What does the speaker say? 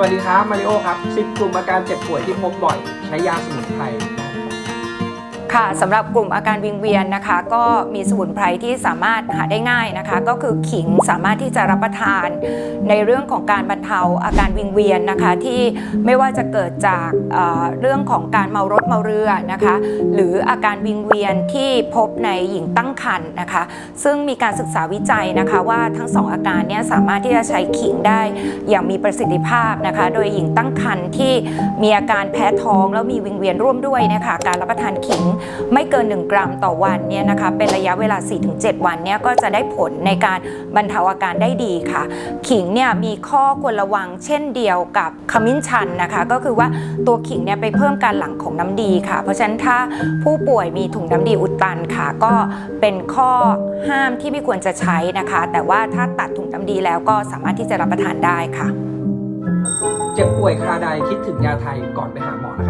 วัสดีครับมาริโอครับ 10 กลุ่มอาการเจ็บป่วยที่พบบ่อย ใช้ยาสมุนไพร ค่ะสำหรับกลุ่มอาการวิงเวียนนะคะ ก็มีสมุนไพรที่สามารถหาได้ง่ายนะคะ ก็คือขิงสามารถที่จะรับประทานในเรื่องของการบรรเทาอาการวิงเวียนนะคะ ที่ไม่ว่าจะเกิดจากเอ่อเรื่องของการเมารถเมาเรือนะคะ หรืออาการวิงเวียนที่พบในหญิงตั้งครรภ์นะคะ ซึ่งมีการศึกษาวิจัยนะคะ ว่าทั้งสองอาการนี้สามารถที่จะใช้ขิงได้อย่างมีประสิทธิภาพนะคะ โดยหญิงตั้งครรภ์ที่มีอาการแพ้ท้องแล้วมีวิงเวียนร่วมด้วยนะคะการรับประทานขิงไม่เกิน 1 กรัมต่อวันเนี่ยนะคะเป็นระยะเวลา 4-7 วันเนี่ยก็จะได้ผลในการบรรเทาอาการได้ดีค่ะ ขิงเนี่ยมีข้อควรระวังเช่นเดียวกับขมิ้นชันนะคะ ก็คือว่าตัวขิงเนี่ยไปเพิ่มการหลั่งของน้ำดีค่ะ เพราะฉะนั้นถ้าผู้ป่วยมีถุงน้ำดีอุดตันค่ะ ก็เป็นข้อห้ามที่ไม่ควรจะใช้นะคะ แต่ว่าถ้าตัดถุงน้ำดีแล้วก็สามารถที่จะรับประทานได้ค่ะ เจ็บป่วยคาใดคิดถึงยาไทยก่อนไปหาหมอนะครับ